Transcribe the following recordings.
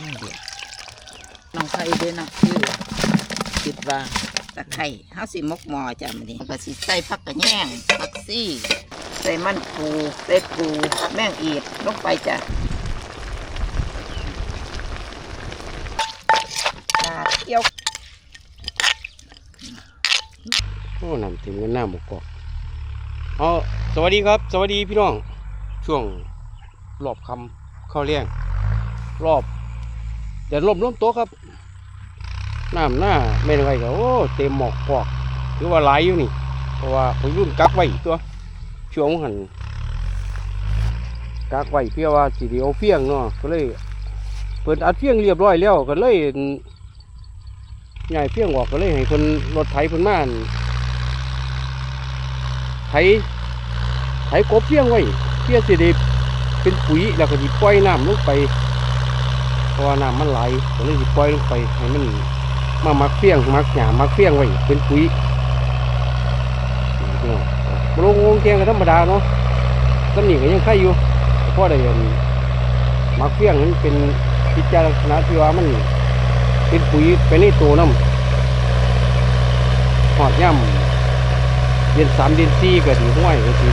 นี่เดียวน้องไข่เด้อนะคือคิดว่าตะไคร่เฮาสิมกหมอจ้ะมื้อนี้ก็สิใส่ผักกระแยงผักซี่ใส่มันปูใส่ปูแม่งอีดลงไปจ้ะตาเกี่ยวโอ้น้ำถึงกันหน้าหมกกอกเอาสวัสดีครับ สวัสดีพี่น้อง ช่วงรอบคำเข้าเลี้ยงรอบ เดี๋ยวลมล้มโต๊ะครับน้ำหน้าไม่ได้ไงก็โอ้เต็มหมอกกอกถือว่าหลายอยู่นี่ เพราะว่าผมรุ่นกักไว้ตัวช่วงหันกักไว้เพื่อว่าสิเดียวเพียงเนาะก็เลยเปิดอัดเพียงเรียบร้อยแล้วก็เลยใหญ่เพียงออกก็เลยให้คนรถไถเพิ่นมานไถไถกบเพียงไว้เพื่อสิได้เป็นปุ๋ยแล้วก็สิปล่อยน้ำลงไป เพราะว่าน้ำมันไหลก็เลยปล่อยลงไปให้มันมามักเพียงมักหยามักเพียงไว้เป็นปุ๋ยนี่พี่น้องมาลงวงแกงก็ธรรมดาเนาะต้นนี้ก็ยังไข่อยู่แต่พอได้เห็นมักเพียงมันเป็นพิจารณาที่ว่ามันเป็นปุ๋ยไปในตัวน้ำหอดย่ำเดือนสามเดือนสี่ก็ถือห้วยก็ถือ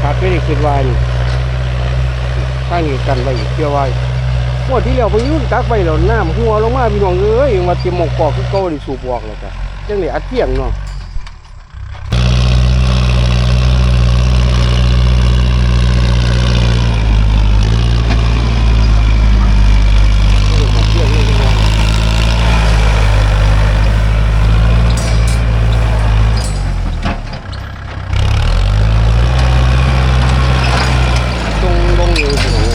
ขาดไม่ได้คิดว่านี่ข้างนี้กันไว้เชื่อไว้ พวดที่แล้วไปยุตักไปแล้วน้ำหัวลงมาพี่น้องเอ้ยมาเตรียมหมกกอกคือเก่าได้สูบบอกแล้วจ้ะจังเลยอัดเที่ยงเนาะเอาหมกเที่ยงนี่พี่น้องตรงลงอยู่พี่น้องเอ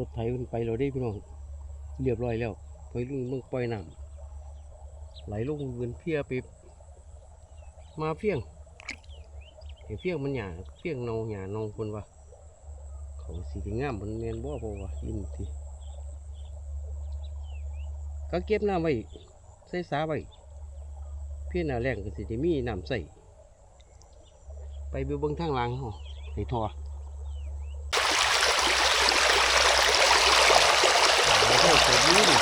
้ย ไถมันไปเราได้พี่น้องเรียบร้อยแล้วไปลุงเมืองปล่อยน้ำไหลลงเงินเพียไปมาเพียงเห็นเพียงมันหยาเพียงเนาหยาเนาคนว่าเขาสีงามมันแมนบ่พอว่าลิ้นทีก็เก็บน้ำไว้ใส่สาไว้เพียงหน้าแรงก็สิได้มีน้ำใส่ไปเบิ่งทางหลังหอให้ทอ โอ้โหสวยดีนี่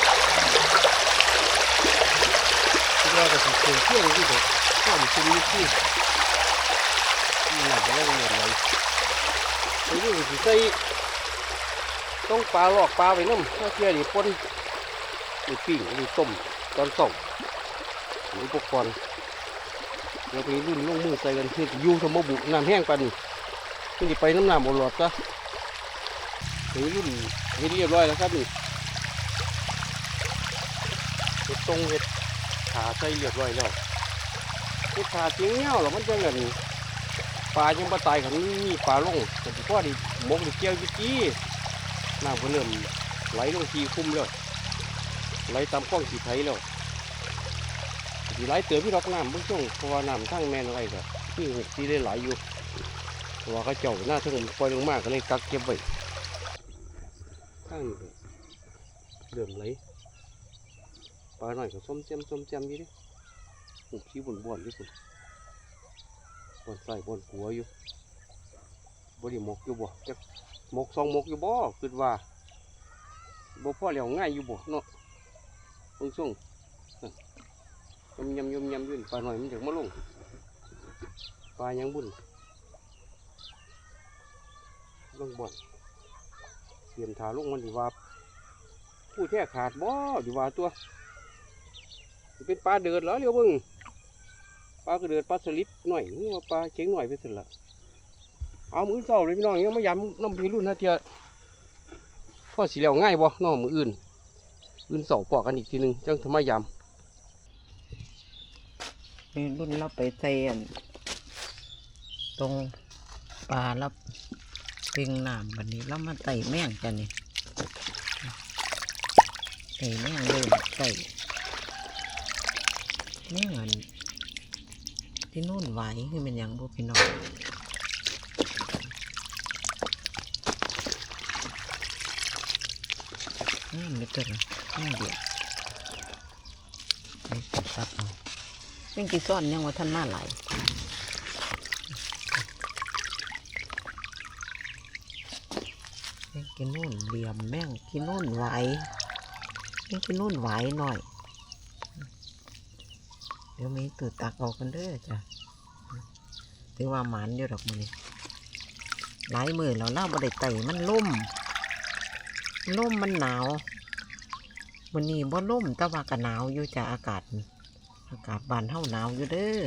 ที่เราก็สิเชื่อเชื่อที่เด็กข้ามชิมนิดที่นี่หนักแล้วมันเลยไปดูสิใส่ต้องปลาหลอกปลาไปน้ำถ้าเชื่อดิปนหรือปิ้งหรือต้มตอนต้มอุปกรณ์เดี๋ยวไปรุ่นลงมือใส่กันที่ยูสมบุกน้ำแห้งปันนี่ไปน้ำน้ำบนหลอดซะไปรุ่นเฮ็ดเรียบร้อยแล้วครับนี่ เห็ดตรงเห็ดขาใส่เรียบร้อยแล้วเห็ดขาเจียงเงี้ยวหรอมันจะเงินปลายังปลาตายขันมีปลาลงแต่ที่พ่อดิมกดิเกี่ยวจิกี้น้ำก็เริ่มไหลลงทีคุ้มแล้วไหลตามข้องสีไทยแล้วสีไหลเตือพี่ดอกน้ำเบื้องต้นเพราะว่าน้ำทั้งแม่นอะไรก็นี่หกสีได้ไหลอยู่ว่าเขาเจ้าหน้าทั้งปล่อยลงมากก็เลยกักเก็บไว้ข้างเริ่มไหล ลาหน่อยก็ส้มเจียมส้มเจียมอยู่ดิหุบชี้บ่นบ่นอยู่คุณบ่นใส่บ่นกัวอยู่บ่ได้หมกอยู่บ่จักหมกสองหมกอยู่บ่คิดว่าบ่พ่อแล้วง่ายอยู่บ่เนาะเบิ่งส่งยำยำยำยำยู่นปลาหน่อยมันจากมาลงปลายังบุญลงบ่อนเตรียมถาลงมันดีว่าผู้แท้ขาดบ่ดีว่าตัว เป็นปลาเดือดเหรอเรียวบึงปลากระเดือดปลาสลิดหน่อยนี่ว่าปลาเชียงหน่อยไปสร็จละเอามือเศร้าเลยพี่น้องยังไม่ยำน้ำพีรุ่นนะเทียพ่อสีเหลวง่ายบ่น้องมืออื่น อื่นเสาปอกกันอีกทีหนึงจังทำไมยนี่รุ่นเราไปใส่อันตรงปลาแล้วเปิงน้ำวันนี้เรามาไต่แม่งกันนี่ไต่แม่งเลยไต่ แม่งอันที่นู่นไหวคือมันหยังบุพี่น้องนี่ไม่เกินนี่เดียวนี่ตักเอาแม่งกี่ซ่อนยังว่าท่านมาหลายแม่งกินนู่นเหลี่ยมแม่งกินนู่นไหวแม่งกินนู่นไหวหน่อยเดี๋ยวมีตื่นตักเอากันเด้อจ้ะถือว่าหมันอยู่ดอกมือหลายมือแล้วเล่าบ่ได้ไต่มันล่มล่มมันหนาววันนี้บ่ล่มแต่ว่าก็หนาวอยู่จ้ะอากาศ อากาศบานเฮาหนาวอยู่เด้อ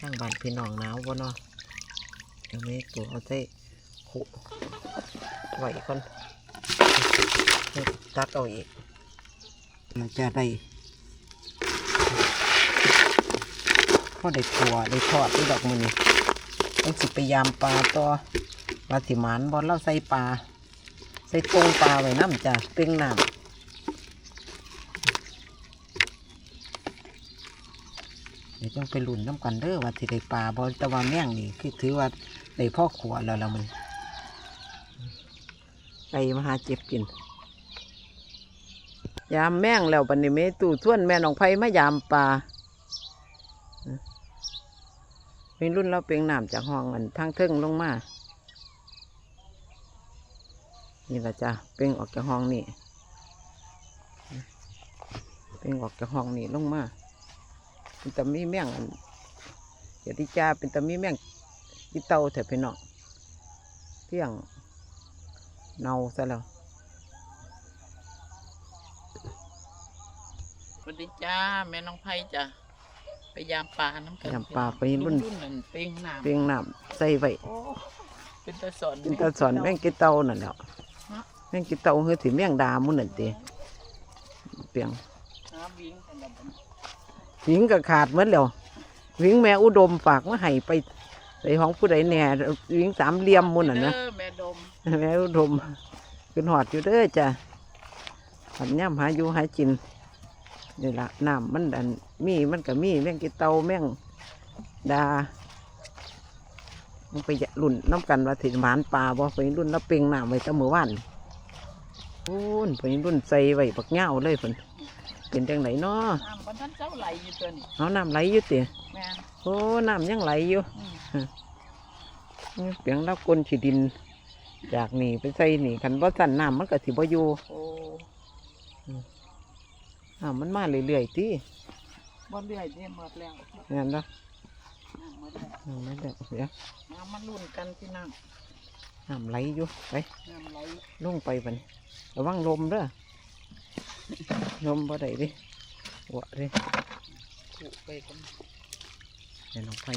ทางบานพี่น้องหนาวบ่เนาะเดี๋ยวมีตัวเอาใจขุไหวก่อนตักเอาอีกมันจะได้ พอได้ขัวได้ทอดได้ดอกมือนี่ต้องสิไปยามปลาต่อปลาสิมานบอลเราใส่ปลาใส่กรงปลาไว้น้ำจ้ะเป่งน้ำเดี๋ยวต้องไปลุ่นน้ำกันเด้อว่าสิได้ปลาบอลตะวันแม่งนี่คือถือว่าได้พ่อขัวแล้วละมันไปมาหาเจ็บกิน ยามแม่งแล้วบันนี้เมตู่ท่วนแม่น้องไผ่มายามปลา มีรุ่นเราเปลงน้ำจากห้องอันทางเทิงลงมานี่ละจ้ะเปลงออกจากห้องนี่เปลงออกจากห้องนี่ลงมาเป็นตะมีแม่งอันเดี๋ยวที่จ้าเป็นตะมีแม่งที่เตาแถวพี่น้องเที่ยงเนาซะแล้วสวัสดีจ้าแม่น้องไผ่จ้ะ ยามปลาน้ำกันยามปลาไปรุ่นรุ่นนั่นเป้งน้เปลงน้ำใส่ไว้ำโอ้เป็นตาสอนกินตาสอนแม่งกินเตานั่นแหละแม่งกินเตาเฮือถือแม่งดามุนนั่นตีเปียงน้ำวิ่งกันแล้วบัดนี้หิงก็ขาดเหมือนแล้วหิงแม่อุดมฝากมาให้ไปใส่ของผู้ใดแหน่หิงสามเหลี่ยมมุนน่ะนะ เด้อแม่ดมแม่อุดมขึ้นหอดอยู่เด้อจ้ะหันย่ำหาอยู่หาจิน นี่ละน้ำมันดันมีมันก็มีแม่งกินเตาแม่งดามันไปจะรุ่นน้ำกันว่าถิหมานปลาบ่ไปรุ่นแล้วเปลงน้ำไว้แตะมือว่านพูนไปรุ่นใส่ไว้บักเหง้าเลยเพิ่นเป็นจังไหนเนาะน้ำบนท่านเจ้าไหลอยู่ตัวนี้เอาน้ำไหลอยู่ติแม่โอ้น้ำยังไหลอยู่อืมเปียงรับกลนฉีดิน จากนี่ไปใส่นี่คันว่าสั่นน้ำมันก็สิบ่อยู่โอ้น้ำมันมาเรื่อยๆที่บนเรื่อยเนี่ยหมดแล้วงั้นเนาะน้ำหมดแล้วน้ำไม่ได้เดี๋ยวน้ำมันรุ่นกันพี่น้องน้ำไหลอยู่ไปน้ำไหลลงไปบัดนระวังลมเด้อลมบ่ได้ดิวะดิผูกไปกันเดี๋ยวลงไป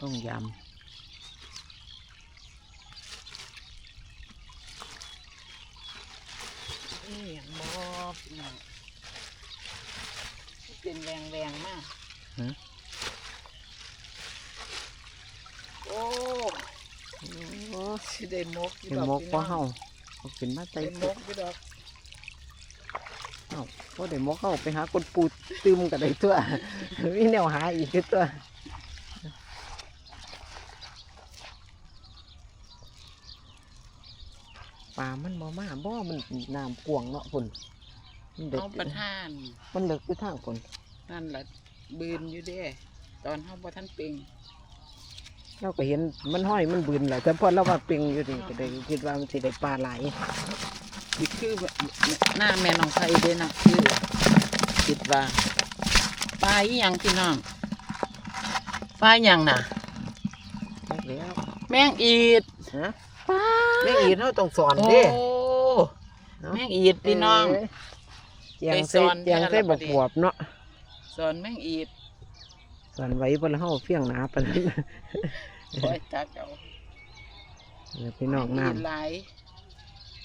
ต้องยนี่อย่างบอบน้อง เป็นแรงแรงๆมากำฮะ โอ้โอ้สิได้มกอยู่เป็นดอกมกพี่พ่น้อองเฮาเอาขึ้นมาใส่เป็นมกอยู่ดอกเฮาพ่ได้มกเฮาไปหาคนปูตึมกันได้ตัว มีแนวหาอีกคือตัวปลามันบ่มาบ่มันน้ำกวางเนาะพุ่นมันเด็กน้องประธานมันเลิกอยู่ทางพุ่น นั่นแหละบืนอยู่เด้ตอนเฮาบ่ทันเป่งเราก็เห็นมันห้อยมันบืนแหละแต่พอเราว่าเปิงอยู่นี่ก็ได้คิดว่ามันสิได้ปลาหลายนี่คือแบบหน้าแม่น้องไผเด้นะคือคิดว่าปลาอีหยังพี่น้องปลาอีหยังน่ะจักแล้วแมงอีดฮะปลาแม่อีนเราต้องสอนโอ้เด้เนาะแมงอีดพี่น้อง เจียงไปสใส่อนเจียงใส่แม่ละบบักดนี้บวบเนาะ สอนแมงอีดสอนไว้บนเฮาเฟี้ยงหนาปานนั้นโอ้ยจักเอาเดี๋ยวพี่น้องแมน้อีดหลาย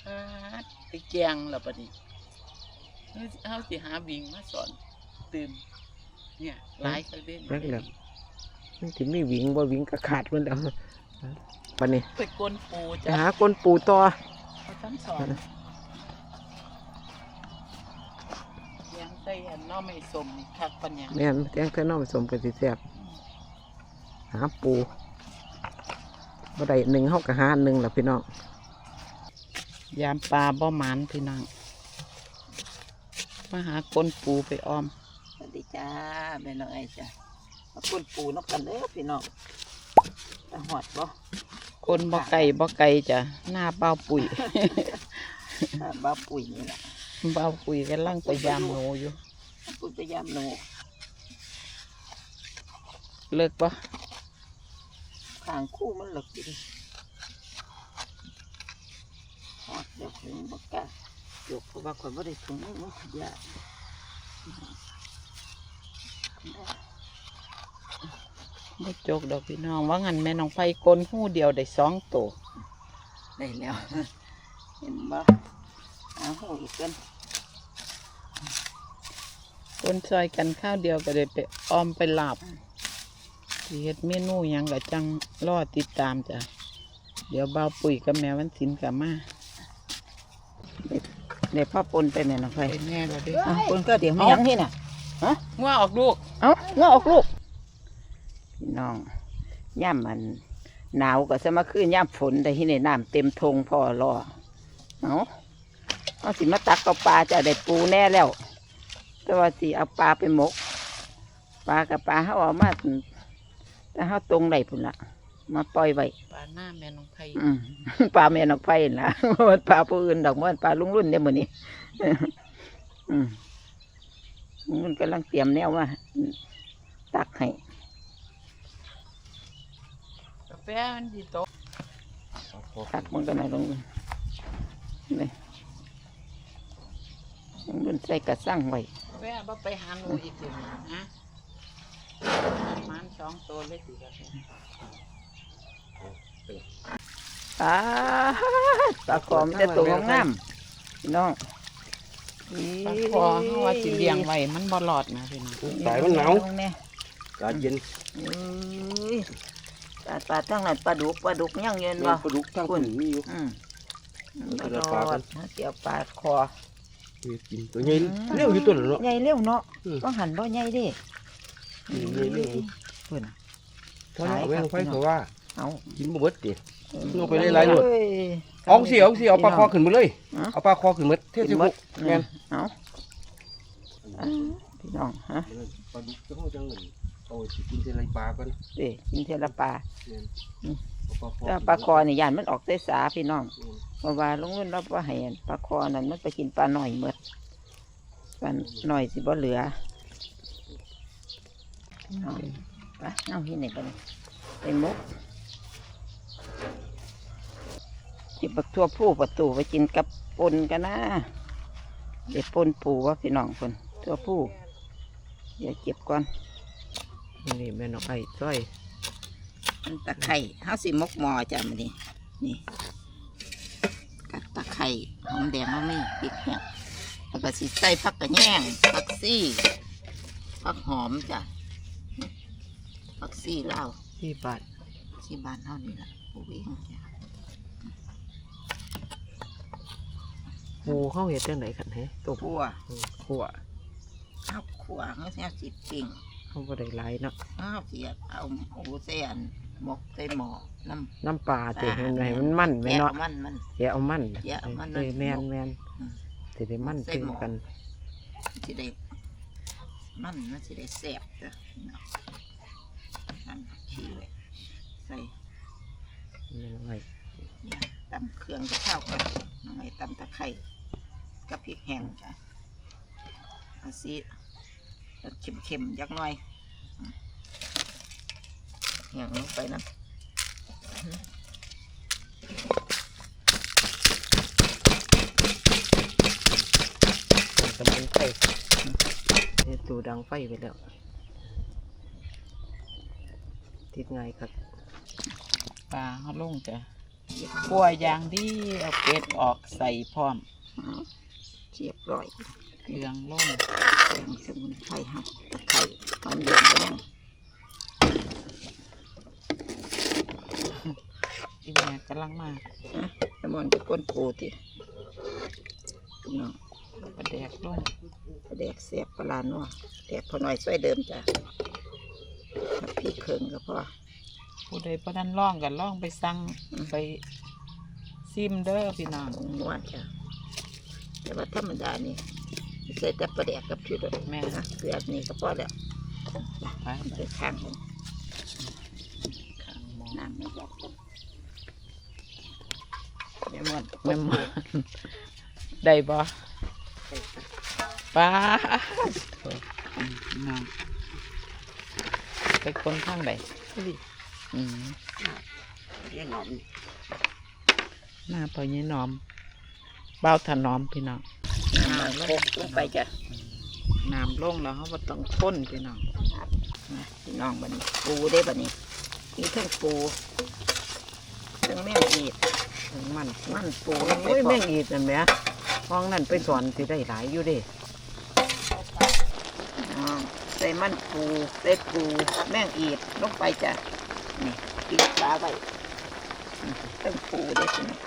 ปลาไปแกงแล้วบัดนี้เฮาเฮาสิหาบิงมาสอนตื่นเนี่ยหลายคักเด่นำจักแล้วมันสิมีหวิงบ่หวิงก็ขาดมันแล้วปานนี้ไปกวนปูไปจ้ะหาคนปูต่อเขาทั้งสอนยัง ใส่อันเน้อไม่สมคักปัญญาแม่นแตงเท่าน้องผสมกันสิแซ่บหาปูบ่ได้หนึ่งเฮาก็หาอันหนึ่งล่ะพี่น้องยามปลาบ่หมันพี่น้องปมาหาคนปูไปออมสวัสดีจ้าแม่น้องไอ้จ้ะมาคนปูนกกันเด้อพี่น้องตาหอดบ่คนบ่ไก่บ่ไก่จ้ะหน้าเบ้าปุ๋ยถ้าบ้าปุ๋ยนี่แหละ เบ้าปุ๋ยกำลังไปยามหนูอยู่ ปุ๋ยพยายามหนูเลิกปะข้างคู่มันหลกอยู่ดิหอดเดี๋ยวถึงบ่กล้ายกเพราะว่าคนบ่ได้ถุงมันขยะบ่จกดอกพี่น้องว่างั้นแม่น้องไผกลหู้เดียวได้สองตัวได้แล้ว เห็นบ่เอาหูอีกกัน คนซอยกันข้าวเดียวก็ได้ไปออมไปลาบสิเฮ็ดเมนูหยังก็จังรอติดตามจ้ะ เดี๋ยวเบ้าปุ๋ยกับแม่วันศิลป์กลับมาเดี๋ยวพ่อปนไปแม่น้องไฟไปแน่แล้วเด้อะปนก็เดี๋ยวไม่ยังที่น่ะว่าออกลูก เอ้าเงาออกลูกพี่น้องย่ามมันหนาวก็จะมาคืนย่ามฝนแต่ที่ในน้ำเต็มทงพอรอ เอาเอาสิมาตักเอาปลาจะได้ปูแน่แล้ว แต่ว่าสิเอาปลาไปหมก ปลากับปลาเขาเอามาแต่เขาตรงไหนพุ่นละมาปล่อยไว้ปลาหน้าแม่น้องไผอืมปลาแม่นอกไผ่นะมันปลาผู้อื่นดอกมันปลาลุงรุ่นเนี่ยมือนี้อืมมันกำลังเตรียมแนวว่าตักให้กาแฟมันสิตกตักมันก็หน่อยลงรุ่นนี่ลุงรุ่นใส่กระสั่งไว้ กาแฟบ่ไปหาหนูอีกสิฮะมันสองตัวเลยสิกาแฟปลาปลาคอมนจะตัวงามๆพี่น้องปลาคอเฮาว่าสิเลี้ยงไว้มันบ่รอดนะพี่น้องสายมันหนาวเนี่ยอากาศเย็นอุ้ยปลาปลาทั้งนั้นปลาดุกปลาดุกย่างเย็นแม่บ่นปลาดุกทั้งคนมีอยู่อืมมันก็ก็ได้รปลาอกัดนเกี่ยวปลาคอเฮ็ด กินตัวใหญ่เร็วอยู่ตัวนั้นเนาะ ใหญ่เร็วเนาะอืม ต้องหันบ่ใหญ่เดิอืมใหญ่เร็วเพิ่นเพราะเอาแม่งไฟเขาว่า เอากินบ่เบิดติ เอาไปหลายๆหนวดเอ้ย เอาสิเอาสิเอาปลาคอขึ้นมาเลย ฮะ เอาปลาคอขึ้นมาเทกิสินบุเบิดแม่นเอาอ่าพี่น้องฮะปลาดุกจังจังเงินเอาสิกินเทไรปลากันเด้กินเทละปลาแม่นอืมเอา แต่ปลาคอนี่ยานมันออกได้สาพี่น้องเพราะว่าลุงรุ่นเราบ่ให้อันปลาคอนั่นมันไปกินปลาหน่อยหมดปลาหน่อยสิบ่เหลือเอาไปเอาที่ไหนกันไปมุกที่ปักทั่วผู้ประตูไปกินกับปนกันนะเดี๋ยวปนปูว่าพี่น้องคนทั่วผู้เดี๋ยวเก็บก่อนนี่แม่น้องไอ้จ้อยมัน ตะไคร่เฮาสิมกหมอจ้ะมันนี่นี่กับตะไคร่หอมแดงมันมีพริกเนี่ยแล้วก็สิใส่ผักกระแยงผักซี่ผักหอมจ้ะผักซี่ลาวที่บาทที่บ้านเฮานี่ล่ะปลูกเองจ้ะหมูเข้าเห็ดจังไดคันแฮตกขัวขัวเอาขัวเฮาสิเอาสิปิ้งเขาบ่ได้หลายเนาะเฮาสิเอาหมูใส่อัน หมกใส่หม้อน้ำ น้ำปลาติเห็นไหมมันมันแม่แกะเนาะมันมัน แกะเอามันแกะเอามันเออแม่นแม่นอืมสิได้มันใส่คือหม้อ กันสิได้มันมันสิได้แซ่บจ้ะนั่นขี้ไว้ใส่แม่น้องไอ้เนี่ยตำเครื่องกับข้าวก่อนน้องไอ้ตำตะไคร้กับพริกแห้งจ้ะเอาสิเค็มๆยักหน่อย แห้งลงไปนะสมุนไพรเฮ็ดตูดังไฟไปแล้ว ติดไงายครับปลาเขาลงจ้ะปัวอย่างดีเอาเป็ดออกใส่พร้อมเรียบร้อยเครื่องลงเครื่องสมุนไพรหักตะไคร้หอมเดือดไปแล้ว อีแม่กำลังมาสมุนจะก้นปูติพี่น้องประแดกลงแดกเสียบปลาหนัวแดกพอหน่อยช่วยเดิมจ้ะถ้าพี่เคิงก็พอผู้ใดประนันล่องกันล่องไปสั่งไปซิมเด้อพี่น้องผงนวดจ้ะแต่ว่าธรรมดานี่ใส่แต่ปลาแดกกับชูรสแม่นะเกลือนี่ก็พอแล้วไปมันเป็นข้างของข้างหมอน้ำไม่บอก กันเดี๋ยวหมดแม่หมอได้บ่ป้าน้องไปคนข้างใดอืมเรียกหนอมหน้าพอยี่น้อมเบ้าถนอมพี่น้องน้ำโคกลงไปจ้ะน้ำลงแล้วเขาบ่ต้องค้นพี่น้องนะพี่น้องบัดนี้ปูได้บัดนี้มีทั้งปูทั้งแม่อีดถึง มันมันปูลงไปโอ้ยพร้อแม่มงอีดนั่นแหมห้องนั่นไปสอนสิได้หลายอยู่เด้น้องใส่มันปูใส่ปูแม่งอีดลงไปจ้ะนี่ปิดปลาไว้อืมทั้งปูได้สินะ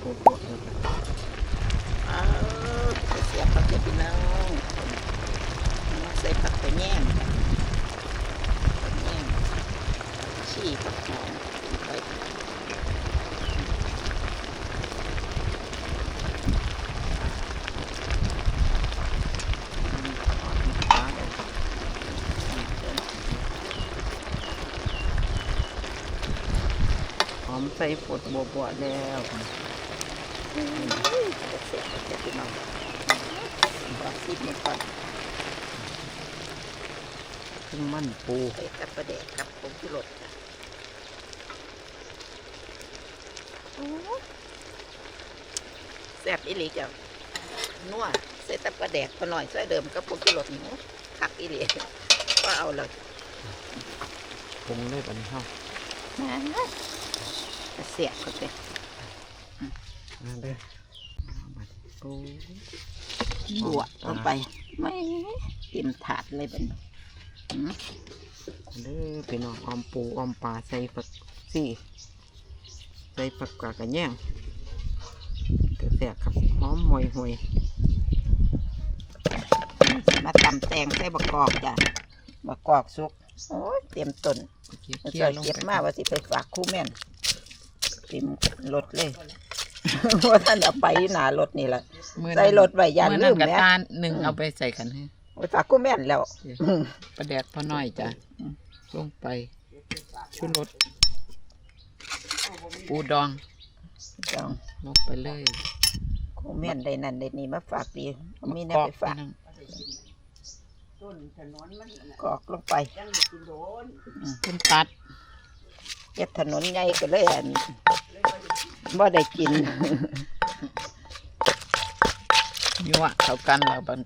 โอ้โหอ้าวเสียบผักเดี๋ยวพี่น้องใส่ผักไปแย่งผักแย่งชี้ผักหอมไปหอมใส่ฝดบวบัวแล้วเสร็จจะพี่น้องขอซิบมันก่อนถึงมันปูไปกับประเดกกับผงชูรสจ้ะโอ้แซ่บอีหลีจ้ะนัวใส่ตะประแดกพอหน่อยใส่เดิมกับผงชูรสหนูคักอีหลีก็เอาเลยปรุงเลยบันเฮา เสียบก็ไปมาเด้อบัดโอ้บวกลงไป ไม่เต็มถาดเลยเป็นเด้อพี่น้องออมปูออมปลาใส่ผักซี่ใส่ผักกาดกระแยงก็แซ่บครับหอมห่วยห่วยมาตำแตงใส่บะกอกจ้ะบะกอกสุกโอ้ยเต็มต้นเกี่ยวมันเกี่จะยวลงเก็บไปมาว่าสิไปฝากครู่แม่นเต็มรถเลยว่าท่านเอาไปหนารถนี่แหละมื้อใส่รถไว้อย่ามื้อลืนั้นมกับแหม่ตาลหนึ่งเอาไปใส่กันให้ไปฝากครู่แม่นแล้วประแดกพอน้อยจ้ะลงไป ชุรสปูดองจังลงไปเลยครู่แม่นได้นั่นได้นี่มาฝากดีมีแน่กรอไปกฝากพี่น้องกอกลงไปขึ้นตัดเก็บถนนใหญ่ก็เลยอัน บ่ได้กินยั่วเข้ากันแล้วบัน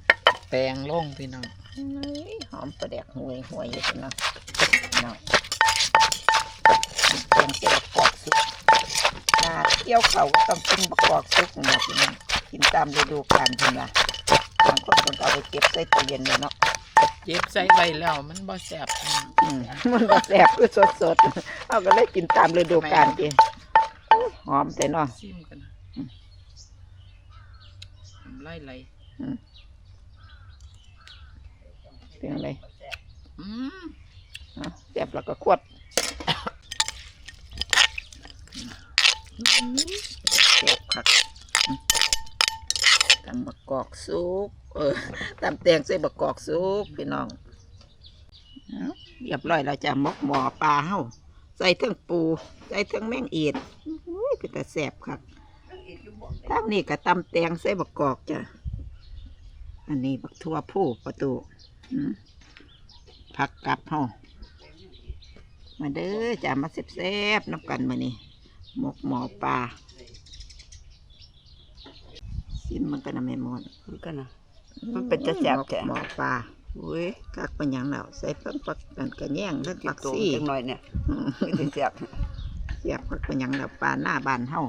แปลงลงพี่น้องหอมประแดกหวยหวยอยู่นะเนาะแกงเจียวกอกสุกนาเกี่ยวเขาก็ต้องกินบะกอกสุกนะพี่น้องกินตามฤดูกาลเพิ่นว่าบางคนเพิ่นก็เอาไปเก็บใส่ตู้เย็นเลยเนาะเจ็บใส่ไว้แล้วมันบ่แซ่บพี่น้องอืมมันบ่แซ่บคือสดๆเอาก็เลยกินตามฤดูกาลจิ หอมแต่เนาะซิมกันนะทำไรไรเป็นไงอืมอะแซ่บแล้วก็ขวดแซ่บคักอืมตำบะกอกสุกเออตำแตงใส่บะกอกสุกพี่น้องเอาเรียบร้อยแล้วจ้ะหมกหมอปลาเฮาใส่เทั้งปู ใส่เทั้งแมงอีดอุ้ย เป็นแต่แซ่บคักทางนี้ก็ตำแตงใส่บะกอกจ้ะ อันนี้บักทั่วผู้ประตูอืมผักกลับเฮามาเด้อจ้ามาแซ่บๆน้ำกันมานี่หมกหมอปลาซิมมันก็น่ะแม่มอนมันก็นะมัมันเป็นจะแซ่บแท้หมอปลาอุ้ยคักเป็นหยังแล้วใส่ผักปักกันกระแยงเรื่องกิปันกตัวซี่จังหน่อยเนี่ยอืมไม่ได้แซ่บ เสียบผักเป็นหยังแล้วปลาหน้าบานเฮา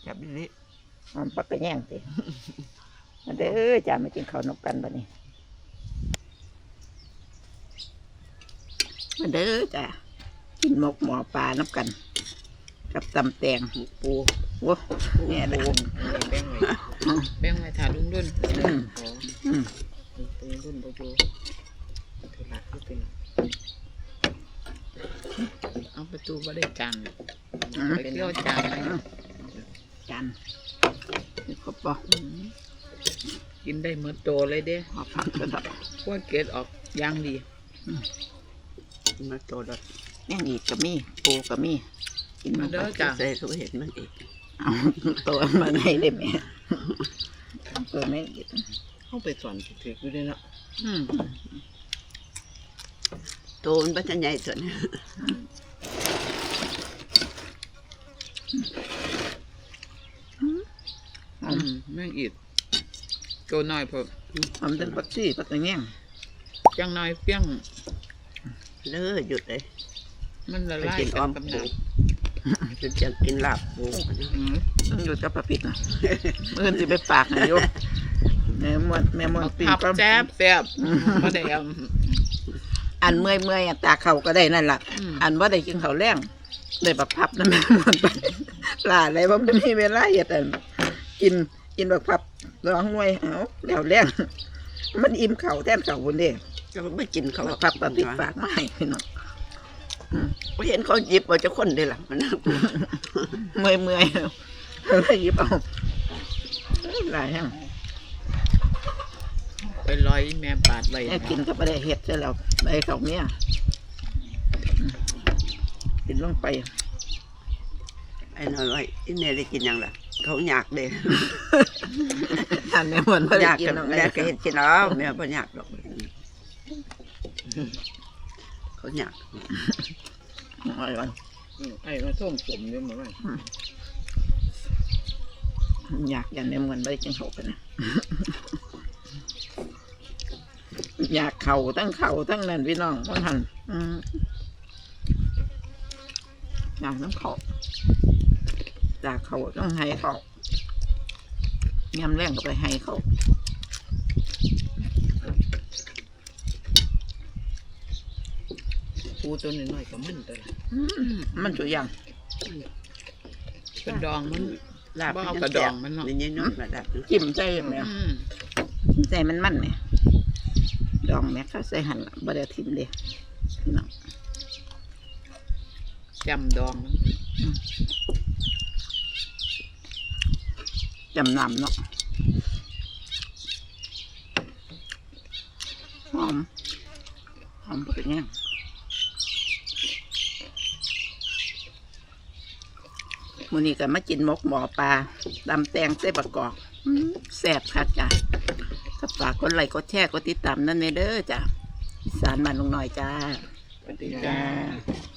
แซ่บดีหอมปักกระแยงสิมาเด้อจ้ามากินข้าวนกกันบัดนี้มาเด้อจ้ากินหมกหมอปลาน้ำกัน กับตำแตงปูโอ้เนี่ยนะแบ่งไว้แบ่งไว้ถ่าลุงรุ่นอืมอืมลุงรุ่นบ่อยู่ธุระที่เป็น เอาประตูบ่ได้จานไปเที่ยวจานเลยจจานนี่ครบปะกินได้เหมือนโตเลยเด้ขอผักกระดับพวกเกดออกอย่างดีมาโตดอกแม่งอีกก็มีปูก็มีกินมามาเด้เด้ออจ้ะใส่เขาเห็นมันอีกเอาตัวมาไงได้ไหมตัวแม่งอีกเข้าไปสอนถืออยู่ด้วยเนาะอืม โตมันเป็นใหญ่ส่วนอืมแม่งอีดตัวน้อยพอทำเป็นปักซี่ปักตะแง่งจังน้อยเปี้ยงเลิกหยุดเลย มันละไปลายกินกัอ้อนมกับปูน้ำจะจะกินลาบปูอืมต้องอยู่กับปลาปิดนะเมื่อนสิไปปากนะโยมแม่มวนแม่มวนปีผับก็แซ่บแซ่บมาได้เอาอันเมื่อยเมื่อยอะตาเขาก็ได้นั่นล่ะอืมอันว่าได้กินเขาวแรงได้บักพับนะแม่มวนไปปลาอะไรว่าไม่มีเวลาเห็ดอันกินกินบักพับร้องหน่วยเอาแล้วแรงมันอิ่มเข่าวแทนเข่าวบนเด้จะไม่กินเขาบักพับปลาปิดปากไม่ให้พี่น้องเห็นเขาหยิบเอาจะคนได้หรอมันน่ากลัวเมื่อยเมื่อยเลยหยิบเอาหลายแห้ง ไปลอยแม่บาดไว้แม่กินก็ไม่ได้เห็ดใช่แล้วใบเขาเมียอืมกินลงไปไอ้น้อยไว้ที่แม่ได้กินยังล่ะ เขาอยากเด้ทานแม่มวนไม่อได้ยากกินกับน้องแม่แม่ก็เห็นกินแล้วแม่บ่อยากหรอกเขาอยากอร่อยอืมไอ้มาส้มสมเนี่ยมาไว้อยากอย่างแม่มวนไม่ได้กินเขาไปนะ อยากเข่าทั้งเข่าทั้งนั่นพี่น้องทั้งหันอืมอยากน้ำเขาอยากเขาต้องให้เขายำแรงก็ไปให้เขาปูตัวน้อยๆก็มันตัวละอืมมันสุดยังกระดองมันลาบบ่เอากระดองมันเนาะนี่น้อยมาลาบจิ้มใจไหมอืมใจมันมันเนี่ย ดองแม่ข้าใส่หั่นละบ่ได้ทิมเด้พี่น้องจำดองมันจำนำเนาะหอมหอมเปิดเนี่ยมื้อนี้ก็มากินหมกหมอปลาตำแตงเส้ประกอบอื้อแซ่บคักจ้ะ ก็ฝากกดไลค์กดแชร์กดติดตามนั่นเด้อจ้ะอีสานมานลงหน่อยจ้าสวัสดีจ้า